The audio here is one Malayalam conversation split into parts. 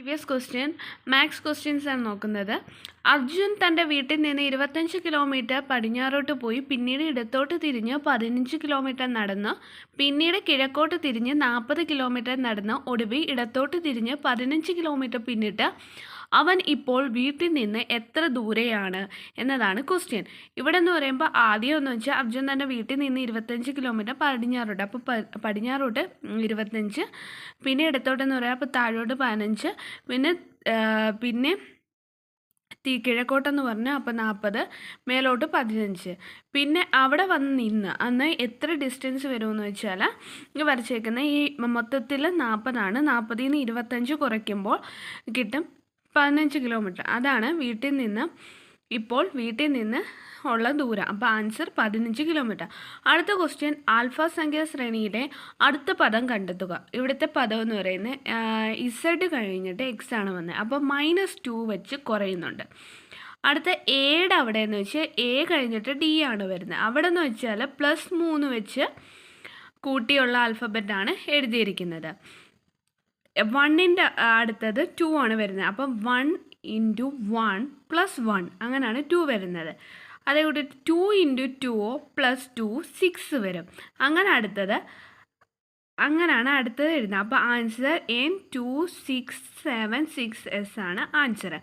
പ്രീവിയസ് ക്വസ്റ്റ്യൻ മാത്സ് ക്വസ്റ്റ്യൻസ് ആണ് നോക്കുന്നത്. അർജുൻ തന്റെ വീട്ടിൽ നിന്ന് ഇരുപത്തഞ്ച് കിലോമീറ്റർ പടിഞ്ഞാറോട്ട് പോയി പിന്നീട് ഇടത്തോട്ട് തിരിഞ്ഞ് പതിനഞ്ച് കിലോമീറ്റർ നടന്ന് പിന്നീട് കിഴക്കോട്ട് തിരിഞ്ഞ് നാൽപ്പത് കിലോമീറ്റർ നടന്ന് ഒടുവിൽ ഇടത്തോട്ട് തിരിഞ്ഞ് പതിനഞ്ച് കിലോമീറ്റർ പിന്നിട്ട് അവൻ ഇപ്പോൾ വീട്ടിൽ നിന്ന് എത്ര ദൂരെയാണ് എന്നതാണ് ക്വസ്റ്റ്യൻ ഇവിടെ എന്ന് പറയുമ്പോൾ ആദ്യം എന്ന് വെച്ചാൽ അർജുൻ തന്റെ വീട്ടിൽ നിന്ന് ഇരുപത്തഞ്ച് കിലോമീറ്റർ പടിഞ്ഞാറോട്ട് അപ്പോൾ പടിഞ്ഞാറോട്ട് ഇരുപത്തഞ്ച് പിന്നെ ഇടത്തോട്ടെന്ന് പറയാം അപ്പോൾ താഴോട്ട് പതിനഞ്ച് പിന്നെ പിന്നെ തീ കിഴക്കോട്ടെന്ന് പറഞ്ഞു അപ്പോൾ നാൽപ്പത് മേലോട്ട് പതിനഞ്ച്. പിന്നെ അവിടെ വന്ന് നിന്ന് അന്ന് എത്ര ഡിസ്റ്റൻസ് വരുമെന്ന് വെച്ചാൽ ഈ വരച്ചേക്കുന്ന ഈ മൊത്തത്തിൽ നാൽപ്പതാണ് നാൽപ്പതിൽ നിന്ന് ഇരുപത്തഞ്ച് കുറയ്ക്കുമ്പോൾ കിട്ടും പതിനഞ്ച് കിലോമീറ്റർ അതാണ് വീട്ടിൽ നിന്ന് ഇപ്പോൾ വീട്ടിൽ നിന്ന് ഉള്ള ദൂരം. അപ്പോൾ ആൻസർ പതിനഞ്ച് കിലോമീറ്റർ അടുത്ത ക്വസ്റ്റ്യൻ ആൽഫ സംഖ്യാ ശ്രേണിയിലെ അടുത്ത പദം കണ്ടെത്തുക. ഇവിടുത്തെ പദം എന്ന് പറയുന്നത് ഇസഡ് കഴിഞ്ഞിട്ട് എക്സ് ആണ് വന്നത്. അപ്പോൾ മൈനസ് ടു വെച്ച് കുറയുന്നുണ്ട്. അടുത്ത എയുടെ അവിടെ എന്ന് വെച്ചാൽ എ കഴിഞ്ഞിട്ട് ഡി ആണ് വരുന്നത്. അവിടെ എന്ന് വെച്ചാൽ പ്ലസ് മൂന്ന് വെച്ച് കൂട്ടിയുള്ള ആൽഫബറ്റാണ് എഴുതിയിരിക്കുന്നത്. വണ്ണിന്റെ അടുത്തത് ടു ആണ് വരുന്നത്. അപ്പം one into one plus one അങ്ങനെയാണ് ടു വരുന്നത്. അതേ കൂടി two into two plus two six വരും. അങ്ങനെ അടുത്തത് അങ്ങനെയാണ് അടുത്തത് വരുന്നത്. അപ്പോൾ answer N two six seven six S ആണ് ആൻസർ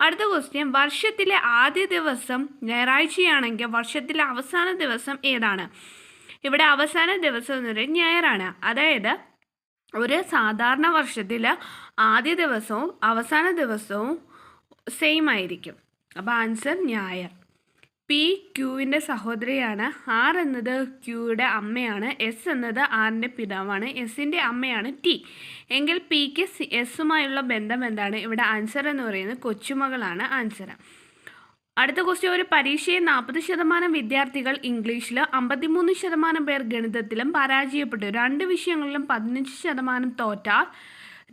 അടുത്ത ക്വസ്റ്റ്യൻ വർഷത്തിലെ ആദ്യ ദിവസം ഞായറാഴ്ചയാണെങ്കിൽ വർഷത്തിലെ അവസാന ദിവസം ഏതാണ്? ഇവിടെ അവസാന ദിവസം എന്ന് പറയുന്നത് ഞായറാണ്. അതായത് ഒരു സാധാരണ വർഷത്തിൽ ആദ്യ ദിവസവും അവസാന ദിവസവും സെയിം ആയിരിക്കും. അപ്പോൾ ആൻസർ ഞായർ പി ക്യൂവിന്റെ സഹോദരിയാണ്. ആർ എന്നത് ക്യൂയുടെ അമ്മയാണ്. എസ് എന്നത് ആറിന്റെ പിതാവാണ്. എസിന്റെ അമ്മയാണ് ടി എങ്കിൽ പിക്ക് എസുമായുള്ള ബന്ധം എന്താണ്? ഇവിടെ ആൻസർ എന്ന് പറയുന്നത് കൊച്ചുമകളാണ് ആൻസർ അടുത്ത ക്വസ്റ്റ്യൻ ഒരു പരീക്ഷയിൽ നാൽപ്പത് ശതമാനം വിദ്യാർത്ഥികൾ ഇംഗ്ലീഷിൽ അമ്പത്തിമൂന്ന് ശതമാനം പേർ ഗണിതത്തിലും പരാജയപ്പെട്ടു. രണ്ട് വിഷയങ്ങളിലും പതിനഞ്ച് ശതമാനം തോറ്റാൽ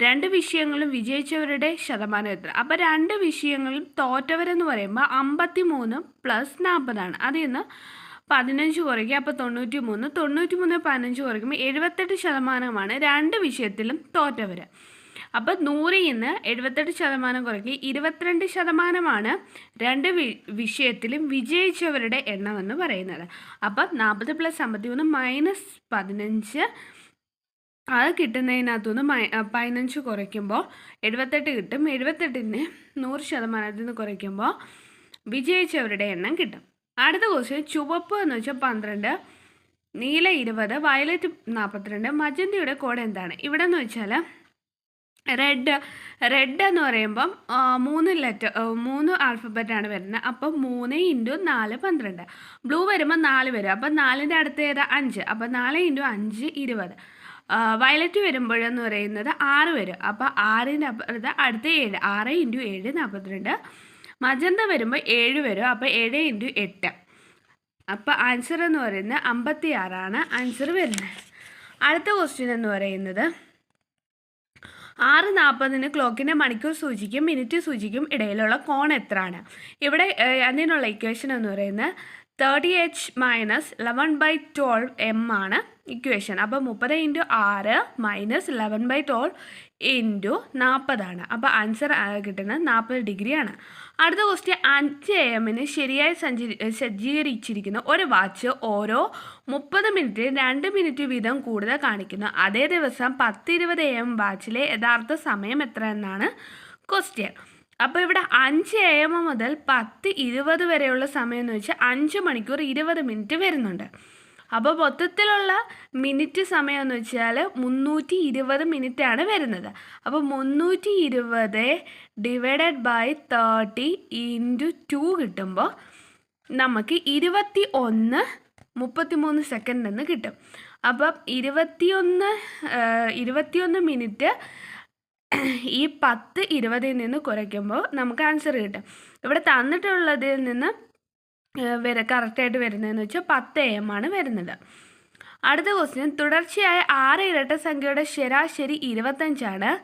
രണ്ട് വിഷയങ്ങളും വിജയിച്ചവരുടെ ശതമാനം എത്ര? അപ്പോൾ രണ്ട് വിഷയങ്ങളും തോറ്റവരെന്ന് പറയുമ്പോൾ അമ്പത്തി മൂന്ന് പ്ലസ് നാൽപ്പതാണ് അതിൽ നിന്ന് പതിനഞ്ച് കുറയ്ക്കുക അപ്പോൾ തൊണ്ണൂറ്റി മൂന്ന് തൊണ്ണൂറ്റി മൂന്ന് പതിനഞ്ച് കുറയ്ക്കുമ്പോൾ എഴുപത്തെട്ട് ശതമാനമാണ് രണ്ട് വിഷയത്തിലും തോറ്റവർ അപ്പോൾ നൂറിൽ നിന്ന് എഴുപത്തെട്ട് ശതമാനം കുറയ്ക്കുക ഇരുപത്തിരണ്ട് ശതമാനമാണ് രണ്ട് വിഷയത്തിലും വിജയിച്ചവരുടെ എണ്ണം എന്ന് പറയുന്നത്. അപ്പം നാൽപ്പത് പ്ലസ് അമ്പത്തി മൂന്ന് മൈനസ് പതിനഞ്ച് അത് കിട്ടുന്നതിനകത്തുനിന്ന് പതിനഞ്ച് കുറയ്ക്കുമ്പോൾ എഴുപത്തെട്ട് കിട്ടും. എഴുപത്തെട്ടിന് നൂറ് ശതമാനത്തിൽ നിന്ന് കുറയ്ക്കുമ്പോൾ വിജയിച്ചവരുടെ എണ്ണം കിട്ടും. അടുത്ത ക്വസ്റ്റ്യൻ ചുവപ്പ് എന്ന് വെച്ചാൽ പന്ത്രണ്ട് നീല ഇരുപത് വയലറ്റ് നാൽപ്പത്തിരണ്ട് മജന്തിയുടെ കോഡ് എന്താണ്? ഇവിടെ എന്ന് വെച്ചാൽ റെഡ് റെഡ് എന്ന് പറയുമ്പം മൂന്ന് ലെറ്റർ മൂന്ന് ആൽഫബറ്റാണ് വരുന്നത്. അപ്പം മൂന്ന് ഇന്റു നാല് പന്ത്രണ്ട്. ബ്ലൂ വരുമ്പോൾ നാല് വരും. അപ്പം നാലിന്റെ അടുത്ത് ഏതാ? അഞ്ച്. അപ്പം നാല് ഇന്റു അഞ്ച് ഇരുപത്. വയലറ്റ് വരുമ്പോഴെന്ന് പറയുന്നത് ആറ് വരും. അപ്പോൾ ആറിന്റെ അപ്പുറത്ത് അടുത്ത ഏഴ്. ആറ് ഇന്റു ഏഴ് നാൽപ്പത്തിരണ്ട് മജന്ത വരുമ്പോൾ ഏഴ് വരും. അപ്പോൾ ഏഴ് ഇന്റു എട്ട്. അപ്പോൾ ആൻസർ എന്ന് പറയുന്നത് അമ്പത്തി ആറാണ് ആൻസർ വരുന്നത്. അടുത്ത ക്വസ്റ്റ്യൻ എന്ന് പറയുന്നത് ആറ് നാൽപ്പതിന് ക്ലോക്കിന്റെ മണിക്കൂർ സൂചിക്കും മിനിറ്റ് സൂചിക്കും ഇടയിലുള്ള കോൺ എത്രയാണ്? ഇവിടെ അതിനുള്ള ഇക്വേഷൻ എന്ന് പറയുന്നത് thirty H minus eleven by twelve M ആണ് ഇക്വേഷൻ അപ്പോൾ മുപ്പത് ഇന്റു ആറ് minus eleven by twelve into നാൽപ്പതാണ് അപ്പോൾ ആൻസർ കിട്ടുന്നത് നാൽപ്പത് ഡിഗ്രിയാണ് അടുത്ത ക്വസ്റ്റ്യൻ അഞ്ച് എ എമ്മിന് ശരിയായി സഞ്ചരി സജ്ജീകരിച്ചിരിക്കുന്ന ഒരു വാച്ച് ഓരോ മുപ്പത് മിനിറ്റ് രണ്ട് മിനിറ്റ് വീതം കൂടുതൽ കാണിക്കുന്നു. അതേ ദിവസം പത്ത് ഇരുപത് എ എം വാച്ചിലെ യഥാർത്ഥ സമയം എത്ര എന്നാണ് ക്വസ്റ്റ്യൻ അപ്പോൾ ഇവിടെ അഞ്ച് എ എം മുതൽ പത്ത് ഇരുപത് വരെയുള്ള സമയം എന്ന് വെച്ചാൽ അഞ്ച് മണിക്കൂർ ഇരുപത് മിനിറ്റ് വരുന്നുണ്ട്. അപ്പോൾ മൊത്തത്തിലുള്ള മിനിറ്റ് സമയം എന്ന് വെച്ചാൽ മുന്നൂറ്റി ഇരുപത് ആണ് വരുന്നത്. അപ്പോൾ മുന്നൂറ്റി ഇരുപത് divided by thirty into two കിട്ടുമ്പോൾ നമുക്ക് ഇരുപത്തി ഒന്ന് മുപ്പത്തിമൂന്ന് സെക്കൻഡ് എന്ന് കിട്ടും. അപ്പം ഇരുപത്തിയൊന്ന് ഇരുപത്തിയൊന്ന് മിനിറ്റ് ഈ പത്ത് ഇരുപതിൽ നിന്ന് കുറയ്ക്കുമ്പോൾ നമുക്ക് ആൻസർ കിട്ടും. ഇവിടെ തന്നിട്ടുള്ളതിൽ നിന്ന് വര കറക്റ്റായിട്ട് വരുന്നതെന്ന് വെച്ചാൽ പത്ത് എ എം ആണ് വരുന്നത്. അടുത്ത ക്വസ്റ്റ്യൻ തുടർച്ചയായ ആറ് ഇരട്ട സംഖ്യയുടെ ശരാശരി ഇരുപത്തഞ്ചാണ്.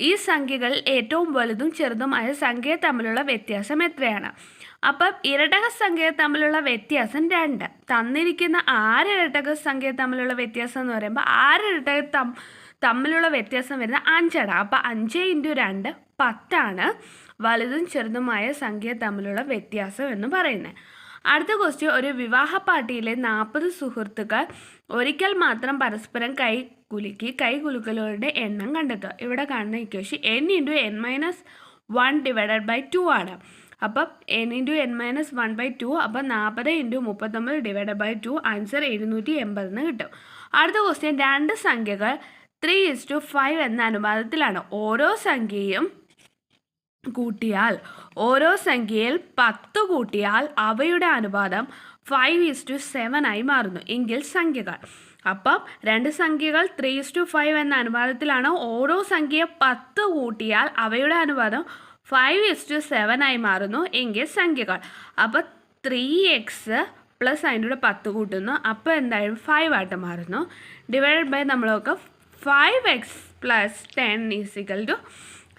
ഈ സംഖ്യകൾ ഏറ്റവും വലുതും ചെറുതുമായ സംഖ്യ തമ്മിലുള്ള വ്യത്യാസം എത്രയാണ്? അപ്പം ഇരട്ടക സംഖ്യ തമ്മിലുള്ള വ്യത്യാസം രണ്ട്. തന്നിരിക്കുന്ന ആറ് ഇരട്ടക സംഖ്യ തമ്മിലുള്ള വ്യത്യാസം എന്ന് പറയുമ്പോൾ ആറ് ഇരട്ടക തമ്മിലുള്ള വ്യത്യാസം വരുന്നത് അഞ്ചാണ്. അപ്പോൾ അഞ്ച് ഇന്റു രണ്ട് പത്താണ് വലുതും ചെറുതുമായ സംഖ്യ തമ്മിലുള്ള വ്യത്യാസം എന്ന് പറയുന്നത്. അടുത്ത ക്വസ്റ്റ്യൻ ഒരു വിവാഹ പാർട്ടിയിലെ നാൽപ്പത് സുഹൃത്തുക്കൾ ഒരിക്കൽ മാത്രം പരസ്പരം കൈ കുലുക്കി കൈ കുലുക്കലുകളുടെ എണ്ണം കണ്ടെത്തുക. ഇവിടെ കാണുന്ന equation N into N minus one divided by two ആണ്. അപ്പം N into N minus one by two അപ്പം നാൽപ്പത് ഇന്റു മുപ്പത്തൊമ്പത് ഡിവൈഡഡ് ബൈ ടു ആൻസർ എഴുന്നൂറ്റി എൺപതെന്ന് കിട്ടും. അടുത്ത ക്വസ്റ്റ്യൻ രണ്ട് സംഖ്യകൾ ത്രീ ഇസ് ടു ഫൈവ് എന്ന അനുപാതത്തിലാണ്. ഓരോ സംഖ്യയും കൂട്ടിയാൽ ഓരോ സംഖ്യയിൽ പത്ത് കൂട്ടിയാൽ അവയുടെ അനുപാതം ഫൈവ് ഈസ് ടു സെവൻ ആയി മാറുന്നു. എങ്കിൽ സംഖ്യകൾ. അപ്പം രണ്ട് സംഖ്യകൾ ത്രീ ഈസ് ടു ഫൈവ് എന്ന അനുപാതത്തിലാണ് ഓരോ സംഖ്യയെ പത്ത് കൂട്ടിയാൽ അവയുടെ അനുപാതം ഫൈവ് ഈസ് ടു സെവൻ ആയി മാറുന്നു. എങ്കിൽ സംഖ്യകൾ. അപ്പോൾ ത്രീ എക്സ് പ്ലസ് അതിന്റെ കൂടെ പത്ത് കൂട്ടുന്നു. അപ്പോൾ എന്തായാലും ഫൈവ് ആയിട്ട് മാറുന്നു. ഡിവൈഡ് ബൈ നമ്മളൊക്കെ five X plus ten is equal to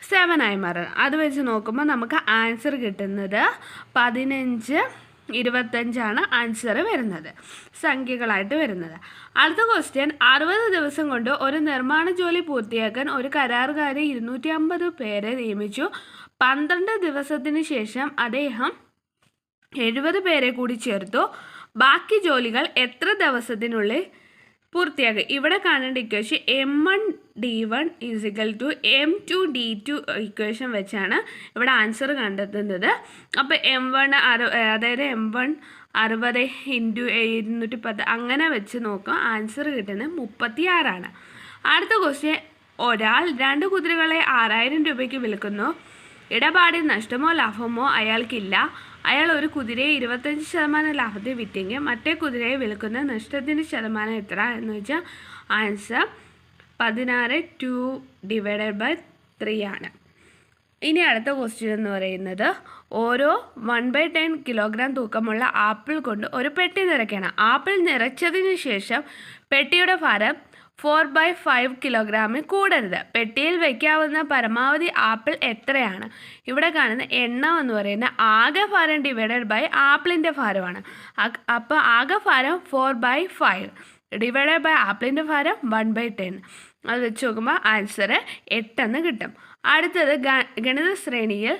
seven ആയി മാറുന്നു അത് വെച്ച് നോക്കുമ്പോൾ നമുക്ക് ആൻസർ കിട്ടുന്നത് പതിനഞ്ച് ഇരുപത്തഞ്ചാണ് ആൻസർ വരുന്നത്. സംഖ്യകളായിട്ട് വരുന്നത്. അടുത്ത ക്വസ്റ്റ്യൻ അറുപത് ദിവസം കൊണ്ട് ഒരു നിർമ്മാണ ജോലി പൂർത്തിയാക്കാൻ ഒരു കരാറുകാരെ ഇരുന്നൂറ്റി അമ്പത് പേരെ നിയമിച്ചു. പന്ത്രണ്ട് ദിവസത്തിന് ശേഷം അദ്ദേഹം എഴുപത് പേരെ കൂടി ചേർത്തു. ബാക്കി ജോലികൾ എത്ര ദിവസത്തിനുള്ളിൽ പൂർത്തിയാക്കുക ഇവിടെ കാണേണ്ട equation M one D one is equal to M two D two equation വെച്ചാണ് ഇവിടെ ആൻസർ കണ്ടെത്തുന്നത്. അപ്പോൾ എം വൺ അറു അതായത് എം വൺ അറുപത് ഇന്റു ഇരുന്നൂറ്റി പത്ത് അങ്ങനെ വെച്ച് നോക്കുക ആൻസർ കിട്ടുന്നത് മുപ്പത്തി ആറാണ് അടുത്ത ക്വസ്റ്റ്യൻ ഒരാൾ രണ്ട് കുതിരകളെ ആറായിരം രൂപയ്ക്ക് വിൽക്കുന്നു. ഇടപാടിൽ നഷ്ടമോ ലാഭമോ അയാൾക്കില്ല. അയാൾ ഒരു കുതിരയെ ഇരുപത്തഞ്ച് ശതമാനം ലാഭത്തിൽ വിറ്റെങ്കിൽ മറ്റേ കുതിരയെ വിൽക്കുന്ന നഷ്ടത്തിന്റെ ശതമാനം എത്ര എന്ന് വെച്ചാൽ ആൻസർ പതിനാറ് ടു ഡിവൈഡഡ് ബൈ ത്രീ ആണ്. ഇനി അടുത്ത ക്വസ്റ്റ്യൻ എന്ന് പറയുന്നത് ഓരോ വൺ ബൈ ടെൻ കിലോഗ്രാം തൂക്കമുള്ള ആപ്പിൾ കൊണ്ട് ഒരു പെട്ടി നിറയ്ക്കണം. ആപ്പിൾ നിറച്ചതിന് ശേഷം പെട്ടിയുടെ ഭാരം ഫോർ ബൈ ഫൈവ് കിലോഗ്രാമിൽ കൂടരുത്. പെട്ടിയിൽ വയ്ക്കാവുന്ന പരമാവധി ആപ്പിൾ എത്രയാണ്? ഇവിടെ കാണുന്ന എണ്ണം എന്ന് പറയുന്ന ആകെ ഭാരം ഡിവൈഡഡ് ബൈ ആപ്പിളിന്റെ ഭാരമാണ്. അപ്പോൾ ആകെ ഭാരം four by five divided by ആപ്പിളിന്റെ ഭാരം വൺ ബൈ ടെൻ അത് വെച്ച് നോക്കുമ്പോൾ ആൻസർ എട്ടെന്ന് കിട്ടും. അടുത്തത് ഗണിത ശ്രേണിയിൽ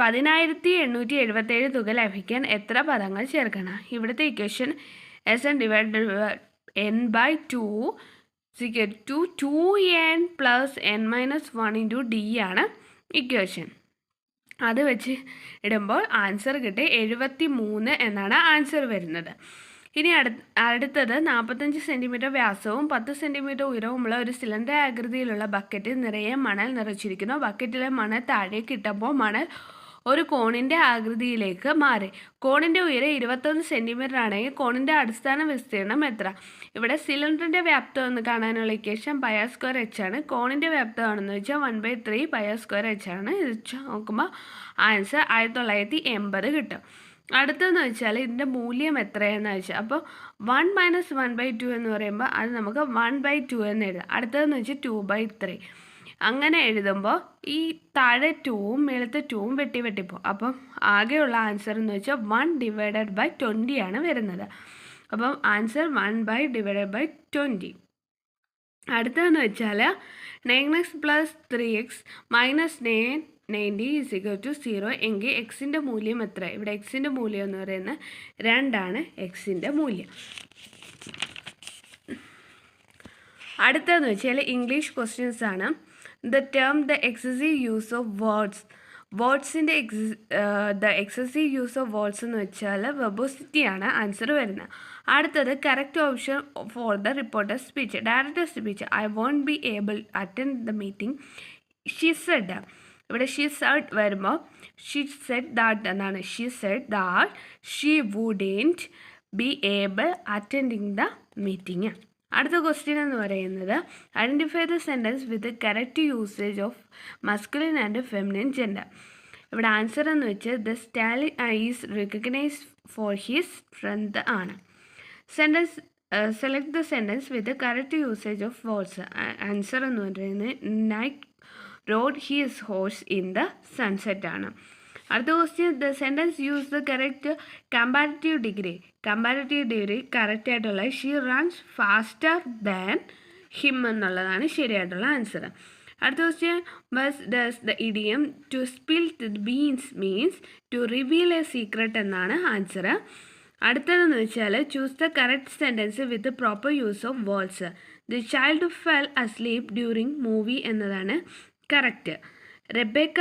പതിനായിരത്തി എണ്ണൂറ്റി എഴുപത്തേഴ് തുക ലഭിക്കാൻ എത്ര പദങ്ങൾ ചേർക്കണം? ഇവിടുത്തെ equation S N divide N by two equal to two N plus N minus one into D ആണ് ഇക്വേഷൻ. അത് വെച്ച് ഇടുമ്പോൾ ആൻസർ കിട്ടി എഴുപത്തി മൂന്ന് എന്നാണ് ആൻസർ വരുന്നത്. ഇനി അടു അടുത്തത് നാൽപ്പത്തഞ്ച് സെന്റിമീറ്റർ വ്യാസവും പത്ത് സെന്റിമീറ്റർ ഉയരവുമുള്ള ഒരു സിലിണ്ടർ ആകൃതിയിലുള്ള ബക്കറ്റിൽ നിറയെ മണൽ നിറച്ചിരിക്കുന്നു. ബക്കറ്റിലെ മണൽ താഴേക്ക് ഇട്ടപ്പോൾ മണൽ ഒരു കോണിന്റെ ആകൃതിയിലേക്ക് മാറി. കോണിന്റെ ഉയരം ഇരുപത്തൊന്ന് സെന്റിമീറ്റർ ആണെങ്കിൽ കോണിന്റെ അടിസ്ഥാന വിസ്തീർണം എത്ര? ഇവിടെ സിലിണ്ടറിന്റെ വ്യാപ്തം എന്ന് കാണാനുള്ള ഇക്വേഷൻ പയ എച്ച് ആണ്. കോണിന്റെ വ്യാപ്തം ആണെന്ന് വെച്ചാൽ one by three pi square H ആണ്. ഇത് നോക്കുമ്പോൾ ആൻസർ ആയിരത്തി തൊള്ളായിരത്തി എൺപത് കിട്ടും. അടുത്തതെന്ന് വെച്ചാൽ ഇതിന്റെ മൂല്യം എത്രയെന്ന് വെച്ചാൽ അപ്പോൾ one minus one by two എന്ന് പറയുമ്പോൾ അത് നമുക്ക് വൺ ബൈ ടു എന്ന് എഴുതാം. അടുത്തതെന്ന് വെച്ചാൽ ടു ബൈ ത്രീ അങ്ങനെ എഴുതുമ്പോൾ ഈ താഴെ ടൂവും മേളത്തെ ടൂവും വെട്ടി വെട്ടിപ്പോവും അപ്പം ആകെയുള്ള ആൻസർ എന്ന് വെച്ചാൽ വൺ ഡിവൈഡഡ് ബൈ ട്വന്റി ആണ് വരുന്നത്. അപ്പം answer one by divided by twenty അടുത്തതെന്ന് വെച്ചാൽ nine X plus three X minus nine ninety is equal to zero എങ്കിൽ എക്സിന്റെ മൂല്യം എത്ര ഇവിടെ എക്സിന്റെ മൂല്യം എന്ന് പറയുന്നത് രണ്ടാണ് എക്സിന്റെ മൂല്യം. അടുത്തതെന്ന് വെച്ചാൽ ഇംഗ്ലീഷ് ക്വസ്റ്റ്യൻസ് ആണ്. The term the excessive use of words വേർഡ്സിന്റെ ex the excessive use of words എന്ന് വെച്ചാൽ വെബോസിറ്റിയാണ് ആൻസർ വരുന്നത്. അടുത്തത് correct option for the reporter speech director speech I won't be able attend the meeting she said ഇവിടെ ഷീ സെഡ് വരുമ്പോൾ ഷീ സെഡ് ദാറ്റ് എന്നാണ്. She said that she wouldn't be able attending the meeting അടുത്ത ക്വസ്റ്റ്യൻ എന്ന് പറയുന്നത് identify the sentence with correct usage of masculine and feminine gender ഇവിടെ ആൻസർ എന്ന് വെച്ചാൽ the stallion is recognise for his strength ആണ്. Sentence select the sentence with correct usage of words answer എന്ന് പറയുന്നത് knight rode his horse in the sunset ആണ്. അടുത്ത question the sentence use the correct comparative degree comparative degree correct ആയിട്ടുള്ള she runs faster than him എന്നുള്ളതാണ് ശരിയായിട്ടുള്ള ആൻസർ അടുത്ത question bus does the idiom to spill the beans means to reveal a secret എന്നാണ് ആൻസർ അടുത്തതെന്ന് വെച്ചാൽ choose the correct sentence with proper use of words the child fell asleep during movie എന്നതാണ് correct Rebecca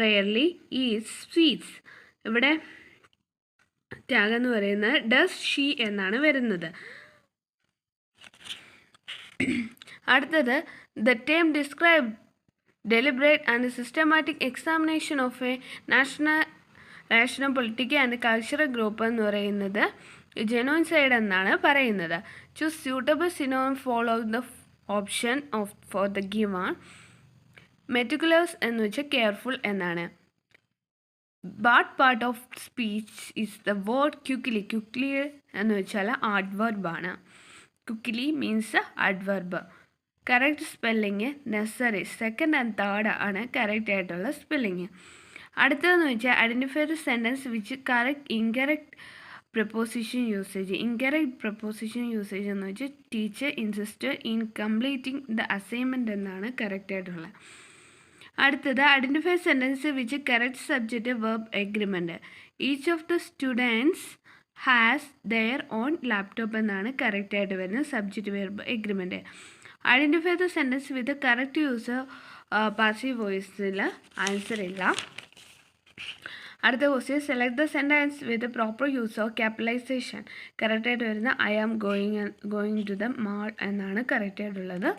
rarely is sweets ഇവിടെ ടാഗ് എന്ന് പറയുന്നത് ഡസ് ഷീ എന്നാണ് വരുന്നത്. അടുത്തത് the term describe deliberate and systematic examination of a national national political and cultural group എന്ന് പറയുന്നത് ജെനോയിസൈഡ് എന്നാണ് പറയുന്നത്. Choose suitable synonym follow the option of for the given meticulous എന്ന് വെച്ചാൽ കെയർഫുൾ എന്നാണ്. Bad part of speech is the word quickly quickly എന്ന് വെച്ചാൽ ആഡ്വർബാണ് quickly means adverb correct spelling necessary second and third ആണ് കറക്റ്റ് ആയിട്ടുള്ള സ്പെല്ലിങ് അടുത്തതെന്ന് വെച്ചാൽ identify the sentence which correct incorrect preposition usage incorrect preposition usage എന്ന് വെച്ചാൽ teacher insist in completing the assignment എന്നാണ് കറക്റ്റ് ആയിട്ടുള്ളത്. അടുത്തത് identify sentence which correct subject verb agreement each of the students has their own laptop എന്നാണ് കറക്റ്റ് ആയിട്ട് വരുന്നത് subject verb agreement identify the sentence with correct use passive വോയിസിൽ answer ഇല്ല. അടുത്ത question select the sentence with proper use of capitalization കറക്റ്റായിട്ട് വരുന്ന I am going going to the mall എന്നാണ് കറക്റ്റായിട്ടുള്ളത്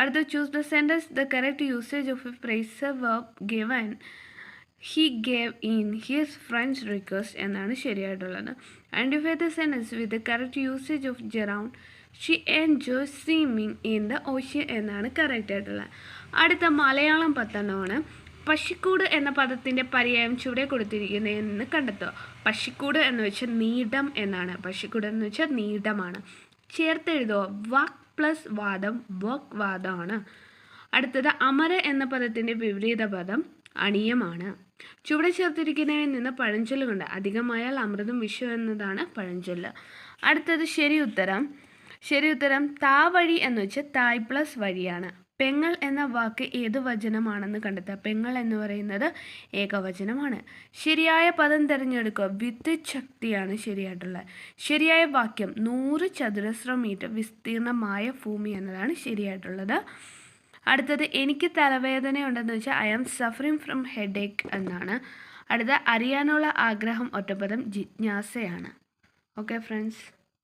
അടുത്ത choose the sentence the correct usage of a phrase verb given he gave in his friends request എന്നാണ് ശരിയായിട്ടുള്ളത്. Identify the sentence with the correct usage of gerund she enjoy swimming in the ocean എന്നാണ് കറക്റ്റായിട്ടുള്ളത് അടുത്ത മലയാളം പത്തെണ്ണമാണ്. പശിക്കൂട് എന്ന പദത്തിന്റെ പര്യായം ചുവടെ കൊടുത്തിരിക്കുന്നതെന്ന് കണ്ടെത്തുക. പശിക്കൂട് എന്ന് വെച്ചാൽ നീടം എന്നാണ്. പശിക്കൂട് എന്ന് വെച്ചാൽ നീടമാണ്. ചേർത്ത് എഴുതുക. വാക് പ്ലസ് വാദം വക് വാദമാണ് അടുത്തത് അമര എന്ന പദത്തിന്റെ വിപരീത പദം അണിയമാണ്. ചുവടെ ചേർത്തിരിക്കുന്നവയിൽ നിന്ന് പഴഞ്ചൊല്ലുകൊണ്ട് അധികമായാൽ അമൃതും വിഷു എന്നതാണ് പഴഞ്ചൊല്ല്. അടുത്തത് ശരി ഉത്തരം ശരി ഉത്തരം താ വഴി എന്ന് വെച്ചാൽ തായ് പ്ലസ് വഴിയാണ്. പെങ്ങൾ എന്ന വാക്ക് ഏത് വചനമാണെന്ന് കണ്ടെത്തുക. പെങ്ങൾ എന്ന് പറയുന്നത് ഏകവചനമാണ്. ശരിയായ പദം തിരഞ്ഞെടുക്കുക വിദ്യുത് ശക്തിയാണ് ശരിയായിട്ടുള്ളത് ശരിയായ വാക്യം നൂറ് ചതുരശ്ര മീറ്റർ വിസ്തീർണമായ ഭൂമി എന്നതാണ് ശരിയായിട്ടുള്ളത്. അടുത്തത് എനിക്ക് തലവേദന ഉണ്ടെന്ന് വെച്ചാൽ I am suffering from headache എന്നാണ്. അടുത്ത അറിയാനുള്ള ആഗ്രഹം ഒറ്റപ്പദം ജിജ്ഞാസയാണ്. Okay friends